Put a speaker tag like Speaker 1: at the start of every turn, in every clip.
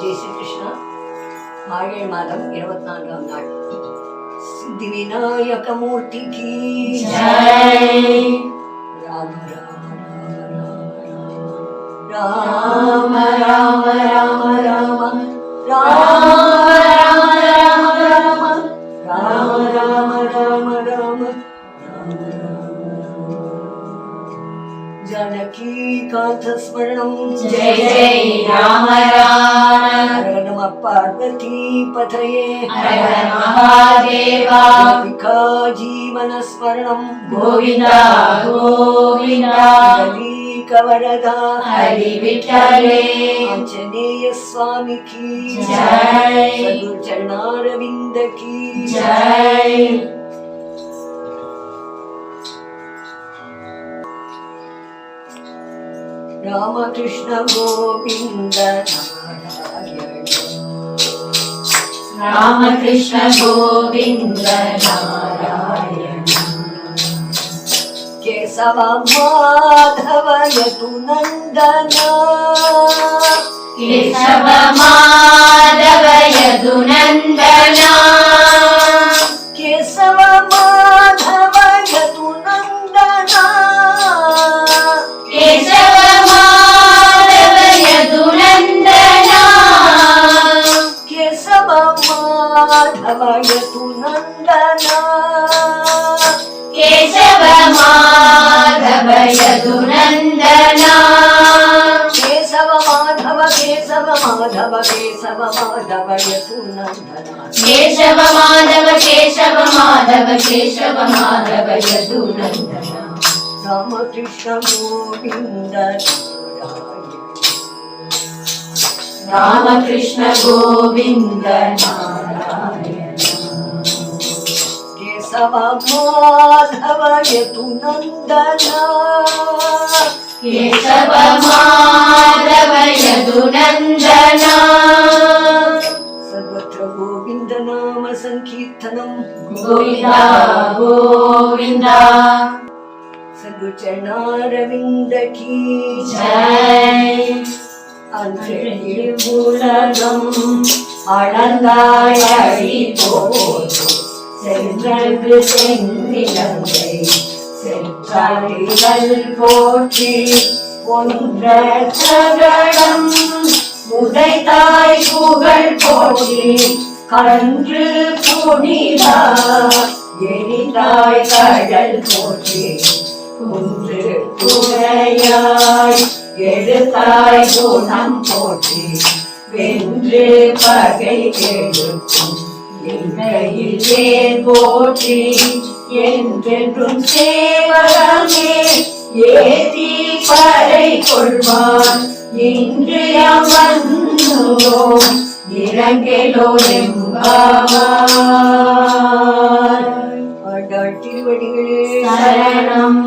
Speaker 1: జై శ్రీకృష్ణ మాగే ఇరవై నాలుగవ నాడు సిద్ధి వినాయకమూర్తికి
Speaker 2: రామ
Speaker 1: రామ రామ రామ రామ पथये
Speaker 2: महादेवाधिका
Speaker 1: जीवनस्मरणं
Speaker 2: गोविन्दा गोविन्दा
Speaker 1: कवरदा
Speaker 2: हरिविठले
Speaker 1: आञ्जनेय स्वामी की
Speaker 2: जय
Speaker 1: सदुचरणारविन्द की
Speaker 2: जय
Speaker 1: रामकृष्ण गोविन्द
Speaker 2: रामकृष्ण गोविन्द नारायण
Speaker 1: केशव माधव यतु नन्दन
Speaker 2: केशव मा
Speaker 1: నమయతు నందన
Speaker 2: కేశవ మాధవయతు నందన
Speaker 1: కేశవ మాధవ కేశవ మాధవ కేశవ మాధవయతు నందన
Speaker 2: కేశవ మాధవ కేశవ మాధవ కేశవ మాధవయతు నందన
Speaker 1: రామకృష్ణ గోవింద
Speaker 2: రామకృష్ణ గోవింద
Speaker 1: केशवमाधव यदुनन्दना
Speaker 2: केशवमाधव यदुनन्दना
Speaker 1: सर्वत्र गोविन्दनाम सङ्कीर्तनम्
Speaker 2: गोविन्दा गोविन्दा
Speaker 1: सर्वचरणारविन्दकी
Speaker 2: जय
Speaker 1: அன்றில் உலகம் அளந்தாய் அழி போல் சென்றழகு செந்திலங்கை செற்றடிகள் போற்றி பொன்ற சகடம் உதைத்தாய் புகழ் போற்றி கன்று புனிதா எளிதாய் கடல் போற்றி குன்று குறையாய் எழுத்தாய் குணம் போற்றி வென்று பகை எழுக்கும் எங்கையில் ஏன் போற்றி என்றென்றும் சேவகமே ஏதி பறை கொள்வான் இன்று அமர்ந்தோ இறங்கலோ திருவடிகளே சரணம்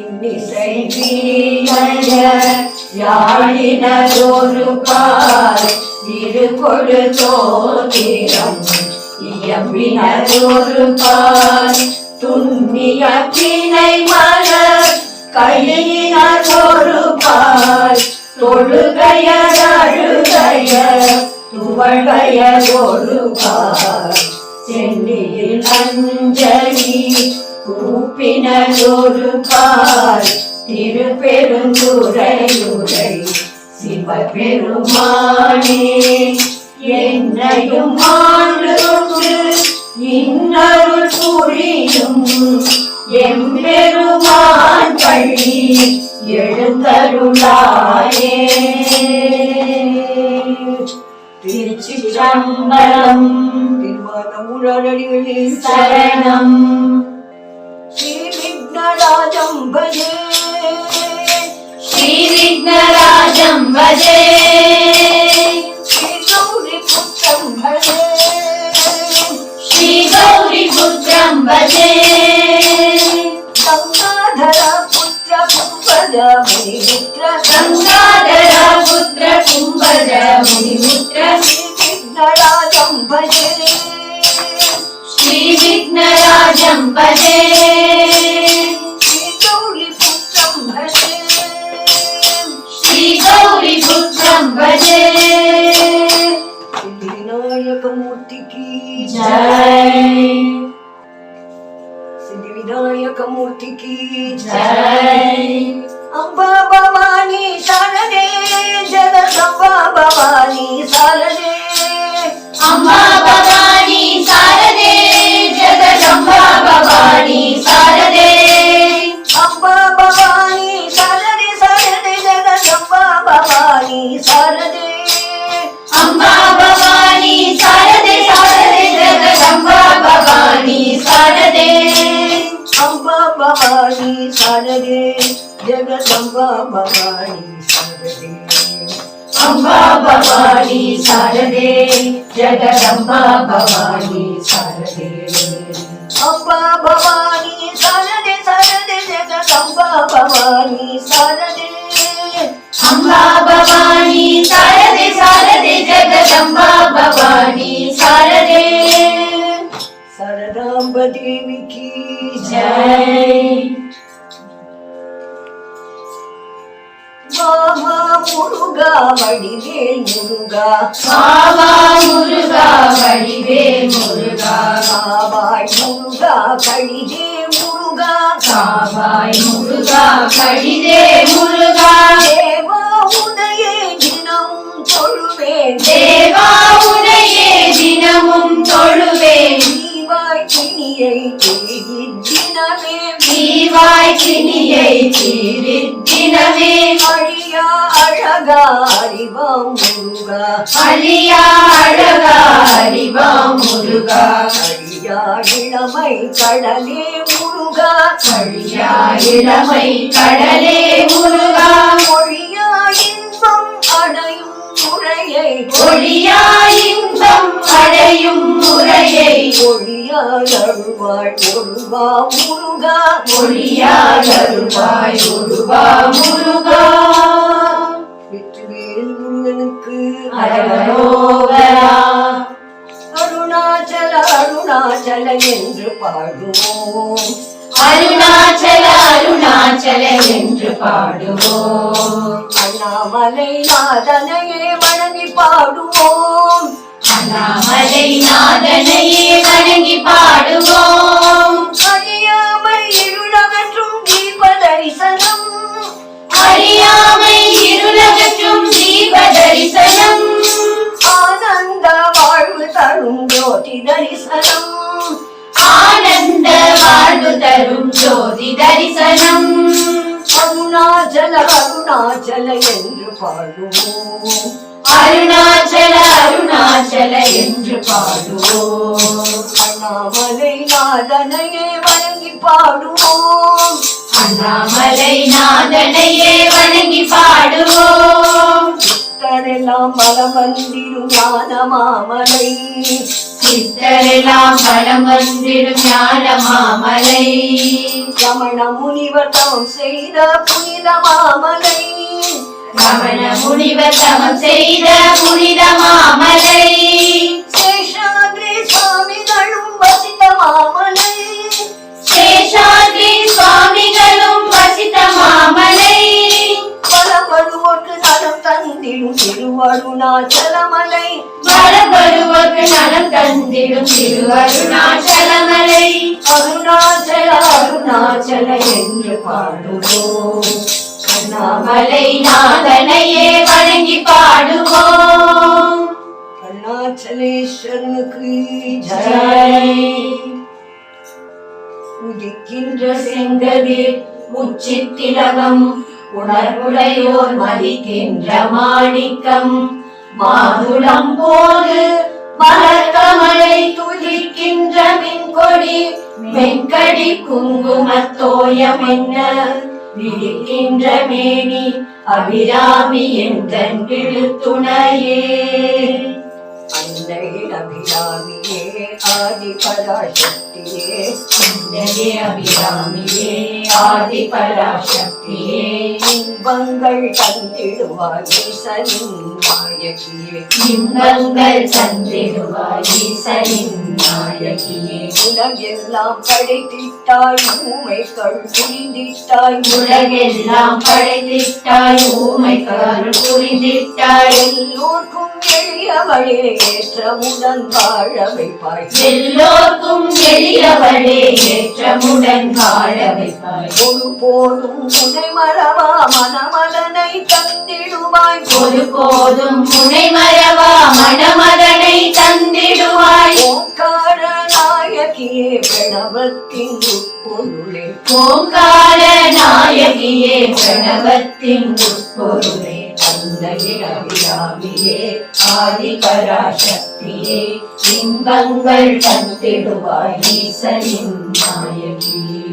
Speaker 1: இன்னிசை யாழினதொரு பார் சிறு கொடு சோதிரம் இயம்பினதொரு பால் துன்னிய பிணை மலர் கையினர் ஒரு பால் தொழுகையர் அழுகையர் துவழ்கையர் ஒரு பால் சென்னியில் அஞ்சலி கூப்பினதொரு பால் திருப்பெருந்துரையுரை சிவபெருமானே என்னையும் ஆண்டு இன்னொரு புரியும் எம்பெருமான் பள்ளி எழுந்தருளாயே திருச்சிற்றம்பலம்
Speaker 2: திருவாதமுழடிகளே சரணம்
Speaker 1: ஸ்ரீ விக்னராஜம்பது
Speaker 2: ஸ்ரீ விக்னரா भजं भजे
Speaker 1: श्रीगौरीपुत्रं भजे
Speaker 2: श्रीगौरीपुत्रं भजे
Speaker 1: गङ्गाधरा पुत्र कुम्भज मुनिमित्र
Speaker 2: गङ्गाधरा पुत्र कुम्भज मुनिमित्र
Speaker 1: श्रीविघ्नराजं भजे
Speaker 2: श्रीविघ्नराजं भजे
Speaker 1: श्रीगौरीपुत्रं भजे
Speaker 2: गौरी भजे
Speaker 1: భవానీ సరదే జగదంబా భవానీ సరదే
Speaker 2: అంబా భవానీ సరదే జగదంబా భవానీ సరదే
Speaker 1: అంబా భవానీ సరదే సరదే జగదంబా భవానీ సరదే
Speaker 2: అంబా భవానీ సరదే సరదే జగదంబా భవానీ సరదే
Speaker 1: సరదాంబ దేవికి மாமா முருகா வடிவேல் முருகா
Speaker 2: மாமா முருகா வடிவேல் முருகா
Speaker 1: காவாய் முருகா கழிதே முருகா
Speaker 2: காவாய் முருகா கழிதே முருகா
Speaker 1: தேவா உனையே தினமும் தொழுவேன்
Speaker 2: தேவா உனையே தினமும் தொழுவேன்
Speaker 1: நீவாய் கிணியை தேகி தினமே
Speaker 2: நீவாய் கிளியை சீரித்தினமே
Speaker 1: அழியா அழகா அறிவாம் முருகா
Speaker 2: அழியா அழகா அறிவாம் முருகா
Speaker 1: அழியா இளமை கடலே முருகா
Speaker 2: அழியா இளமை கடலே முருகா
Speaker 1: மொழியா இன்பம் அடையும் முறையை
Speaker 2: மொழியா இன்பம் அடையும் முறையை
Speaker 1: ஒளியாளருவாய் ஒருவா முருகா
Speaker 2: ஒளியாளருவாய் ஒருவா முருகா
Speaker 1: வெற்றிவேல் முருகனுக்கு
Speaker 2: அரவரோகரா
Speaker 1: அருணாச்சல அருணாச்சல என்று பாடுவோம்
Speaker 2: அருணாச்சல அருணாச்சல என்று பாடுவோம்
Speaker 1: அண்ணாமலை நாதனையே வணங்கி பாடுவோம்
Speaker 2: மலை நாதனையே வணங்கி பாடுவோம்
Speaker 1: அறியாமை இருளகற்றும் தீப தரிசனம்
Speaker 2: அறியாமை இருளகற்றும் தீப தரிசனம்
Speaker 1: ஆனந்த வாழ்வு தரும் ஜோதி தரிசனம்
Speaker 2: ஆனந்த வாழ்வு தரும் ஜோதி தரிசனம்
Speaker 1: அருணாச்சல அருணாச்சல என்று பாடுவோம்
Speaker 2: அருணாச்சல அருணாச்சல என்று பாடுவோம்
Speaker 1: அண்ணாமலை நாதனையே வணங்கி பாடுவோம்
Speaker 2: அண்ணாமலை நாதனையே வணங்கி பாடுவோம்
Speaker 1: சித்தரெல்லாம் பலமந்திரும் ஞான மாமலை
Speaker 2: சித்தரெல்லாம் பலமந்திரும் ஞான மாமலை
Speaker 1: ரமண முனிவர் தவம் செய்த புனித மாமலை
Speaker 2: மவன முனிவர் தமம் செய்த புனித மாமலை
Speaker 1: சேஷாத்ரி சுவாமிகளும் வசித்த மாமலை
Speaker 2: சேஷாத்ரி சுவாமிகளும் வசித்த மாமலை
Speaker 1: பலப்படுவோர்க்கு நலம் தந்திடும் திருவருணாச்சலமலை
Speaker 2: பலப்படுவோர்க்கு நலம் தந்திடும் திருவருணாச்சலமலை
Speaker 1: அருணாச்சல அருணாச்சல என்று பாடுவோம்
Speaker 2: அண்ணாமலை நாதனையே வணங்கி பாடுவோம்
Speaker 1: அருணாச்சலேஸ்வரனுக்கு
Speaker 2: ஜெய்
Speaker 1: உதிக்கின்ற செங்கதிர் உச்சி திலகம் உணர்வுடையோர் மதிக்கின்ற மாணிக்கம் மாதுளம் போது மலர்கமலை துதிக்கின்ற மின்கொடி வெங்கடி குங்குமத்தோயம் என்ன മേനി അഭിരാമി എന്തുണയേ
Speaker 2: അഭിരാമിയേ ആദി പരാശക്തിയേ
Speaker 1: അഭിരാമിയേ ആദി പരാശക്തി
Speaker 2: இன்பங்கள் தந்திடுவாய் ஈசனின்
Speaker 1: நாயகியே உலகெல்லாம் படைத்திட்டாய் ஊமைகள் புரிந்திட்டாய்
Speaker 2: உலகெல்லாம் படைத்திட்டாய் ஊமைகள் புரிந்திட்டாய்
Speaker 1: எல்லோருக்கும் எளியவளே ஏற்றமுடன் வாழ வைப்பாய்
Speaker 2: எல்லோருக்கும் எளியவளே ஏற்றமுடன் வாழ வைப்பாய்
Speaker 1: ஒரு போதும் உனை மறவா மனமலனை தந்திடுவாய்
Speaker 2: ஒரு போதும் உனை மறவா மனமலனை தந்திடுவாய்
Speaker 1: ஓங்கார பிரணவத்தின்
Speaker 2: பிரணவத்தின்
Speaker 1: தந்தையே அபிராமியே ஆதி பராசக்தியே இன்பங்கள் தந்திடுவாய் ஈசனின் நாயகியே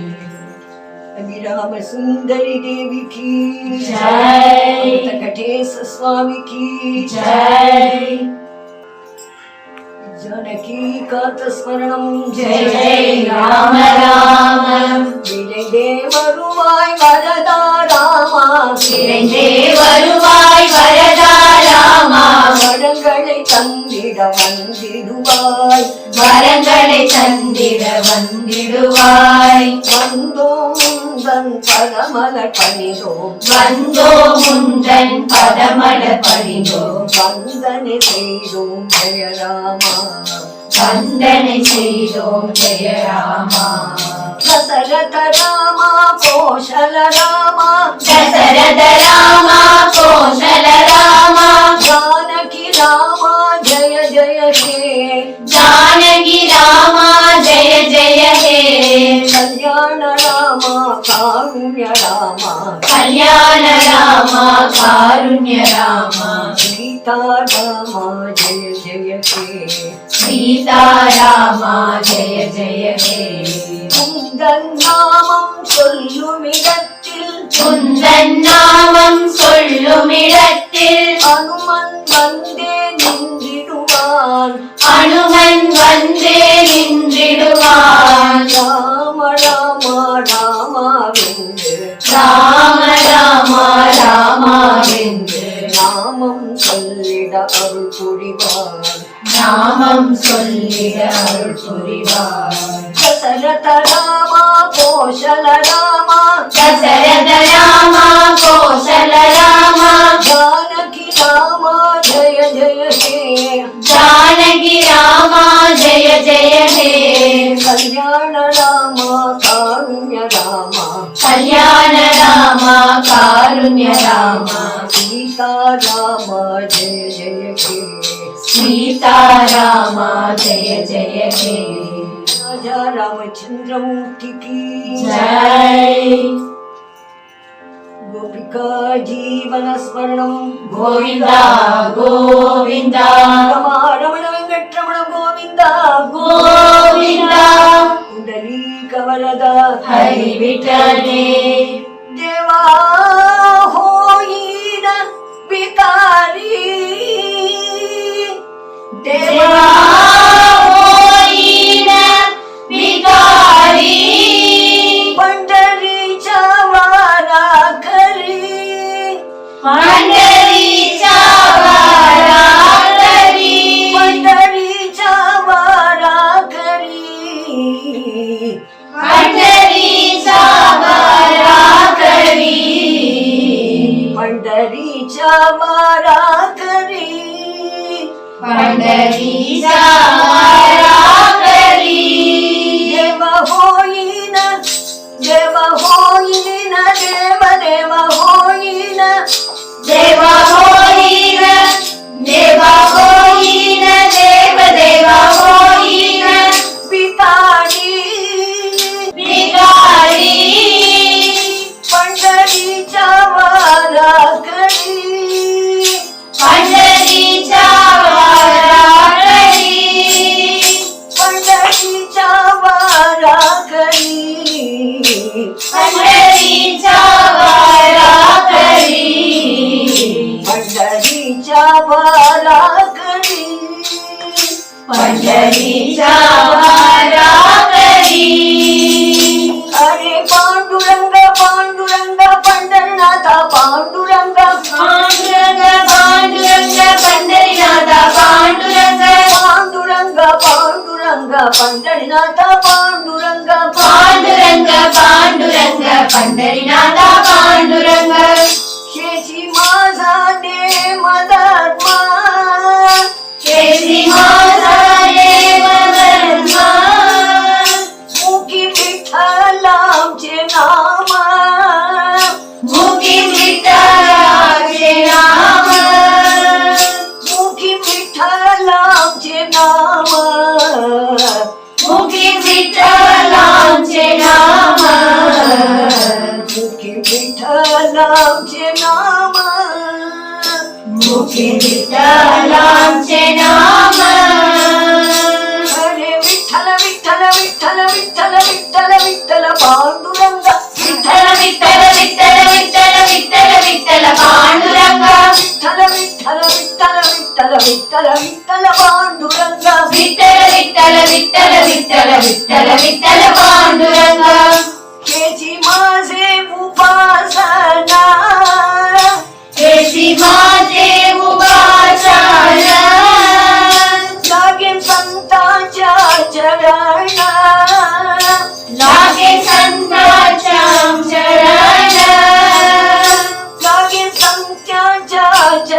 Speaker 1: श्याम सुंदरी देवी की
Speaker 2: जय
Speaker 1: कटेश स्वामी की
Speaker 2: जय
Speaker 1: जनकी कातस्मरणं
Speaker 2: जय जय राम राम
Speaker 1: विजय देवरुवाय वरदा रामा
Speaker 2: विजय देवरुवाय वरदा ராமா
Speaker 1: வரங்களை தந்திட வந்திடுவாய்
Speaker 2: வரங்களை தந்திட வந்திடுவாய்
Speaker 1: வந்தோம் முந்தன் பதமல பணிதோ
Speaker 2: வந்தோ முந்தன் பதமல பணிதோ
Speaker 1: வந்தனை செய்தோம் ஜெயராமா
Speaker 2: வந்தனை செய்தோம் ஜெயராமா
Speaker 1: దశరథ రామ కోశల రామ
Speaker 2: దశరథ రామ కోశల రామ
Speaker 1: జానకి రామ జయ జయ హే
Speaker 2: జానకి రామ జయ జయ హే
Speaker 1: కళ్యాణ కారుణ్య రామ
Speaker 2: కళ్యాణ రామ కారుణ్య రామ
Speaker 1: సీతారామ జయ జయ హే
Speaker 2: సీతారామ జయ జయ హే
Speaker 1: உந்தன் நாமம் சொல்லுமிடத்தில்
Speaker 2: உந்தன் நாமம் அனுமன் வந்தே
Speaker 1: நின்றிடுவான்
Speaker 2: அனுமன் வந்தே நின்றிடுவான்
Speaker 1: ராமராம்
Speaker 2: ராம ராமா ராமா என்று
Speaker 1: நாமம் சொல்லிட அருள் புரிவார்
Speaker 2: நாமம் சொல்லிட அருள் புரிவார்
Speaker 1: தசரத ராமா கோஷல ராமா
Speaker 2: தசரத ராமா
Speaker 1: కళ్యాణ రామ కారుణ్య రామ
Speaker 2: కళ్యాణ రామ కారుణ్య రామ
Speaker 1: సీతారామ జయ జయ
Speaker 2: సీతారామ జయ జయ
Speaker 1: రాజా రామచంద్రమూర్తికి
Speaker 2: జయ
Speaker 1: గోపికా జీవన స్మరణం
Speaker 2: గోవింద గోవింద
Speaker 1: రమణ ಗೋವಿಂದ
Speaker 2: ಗೋವಿಂದ
Speaker 1: ಕುಂಡಲಿ ಕವಲದ
Speaker 2: ಹೈ ವಿಠಲೆ
Speaker 1: ದೇವಾ ಹೋಯಿನ ಬಿಕಾರಿ
Speaker 2: ಸೇವಾ అరే
Speaker 1: పాండురంగ పాండురంగ పండరినాథ పాండురంగ
Speaker 2: పాండురంగ పాండురంగ పండరినాథ పాండురంగ
Speaker 1: పాండురంగ పాండురంగ పండరినాథ పాండురంగ
Speaker 2: పాండురంగ పాండురంగ పండరినాథ
Speaker 1: विठलाञ्चनाम
Speaker 2: मुखे विठलाञ्चनाम
Speaker 1: हरे विठ्ठल विठ्ठल विठ्ठल विठ्ठल विठ्ठल विठ्ठल पाण्डुरङ्ग
Speaker 2: विठ्ठल विठ्ठल विठ्ठल विठ्ठल विठ्ठल विठ्ठल पाण्डुरङ्ग
Speaker 1: विठ्ठल विठ्ठल विठ्ठल विठ्ठल विठ्ठल विठ्ठल पाण्डुरङ्ग
Speaker 2: विठ्ठल विठ्ठल विठ्ठल विठ्ठल विठ्ठल विठ्ठल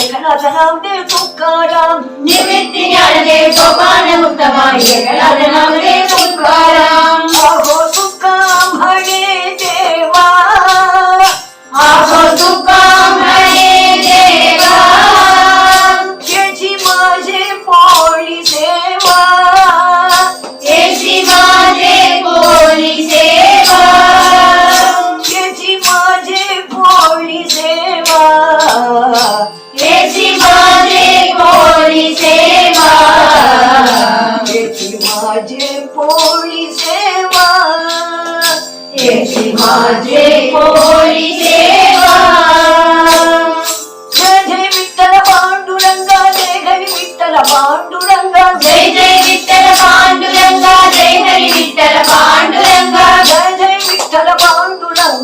Speaker 1: ఏకనాథనామే పుక్కారాం
Speaker 2: నిమిత్తి జ్ఞానదే గోపాల ముక్తమా ఏకనాథనామే పుక్కారాం
Speaker 1: అహో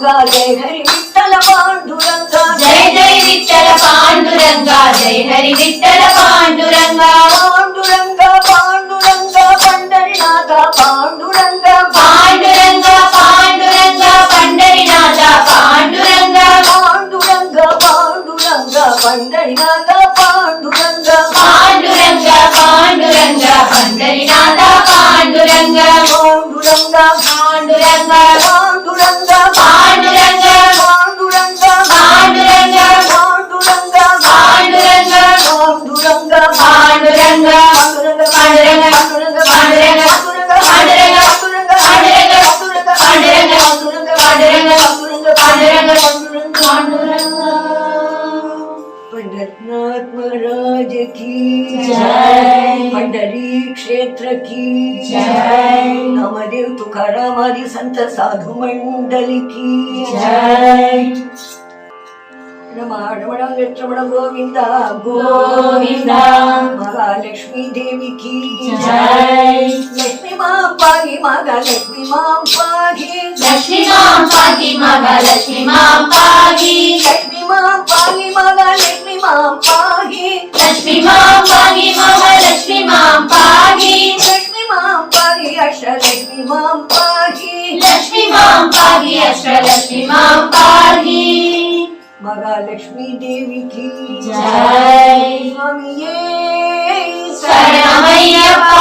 Speaker 1: పాండురంగా
Speaker 2: జై హరి విఠల పాండురంగా జై జై విఠల పాండురంగా జై హరి విఠల
Speaker 1: क्षेत्र की जय हमारे तुकाराम हमारी संत साधु मंडल की
Speaker 2: जय
Speaker 1: रमण गोविंद
Speaker 2: गोविंद
Speaker 1: महालक्ष्मी देवी की
Speaker 2: जय
Speaker 1: लक्ष्मी मां पाही लक्ष्मी मां पाही
Speaker 2: लक्ष्मी मां पाही लक्ष्मी मां पाही
Speaker 1: लक्ष्मी मां पाही लक्ष्मी मां पाही
Speaker 2: लक्ष्मी पाही
Speaker 1: అష్ట లక్ష్మి మాం పాహి
Speaker 2: లక్ష్మి మాం పాహి అష్ట లక్ష్మి మాం పాహి
Speaker 1: మహాలక్ష్మి దేవికి
Speaker 2: జై
Speaker 1: స్వామియే శరణమయ్యప్ప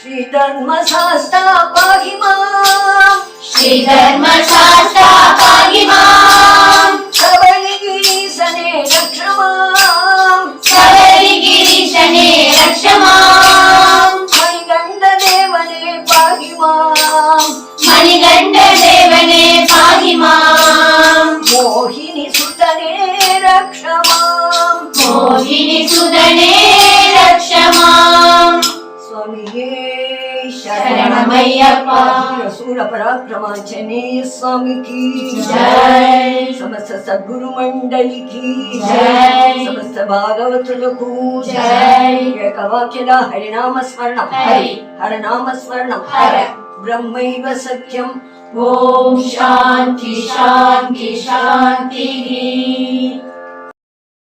Speaker 1: శ్రీ ధర్మ శాస్త్ర పాహి మాం
Speaker 2: శ్రీ ధర్మ శాస్త్ర పాహి మాం
Speaker 1: సవలిగి సనే రక్షమాం
Speaker 2: ಗಿರೀಶನೇ ರಕ್ಷಮಾ
Speaker 1: ಮಣಿಗಂಡ ದೇವನೇ ಪಾಹಿಮಾ
Speaker 2: ಮಣಿಗಂಡ ದೇವನೇ ಪಾಹಿಮಾ
Speaker 1: అయ్యప్ప రసూల పరాక్రమాంజనే స్వామికి
Speaker 2: జై
Speaker 1: సమస్త సద్గురు మండలికి జై సమస్త భాగవతులకు
Speaker 2: జై
Speaker 1: ఏకవాక్యద హరినామ స్మరణ హరి హరనామ స్మరణ హర బ్రహ్మైవ సత్యం
Speaker 2: ఓం శాంతి శాంతి శాంతి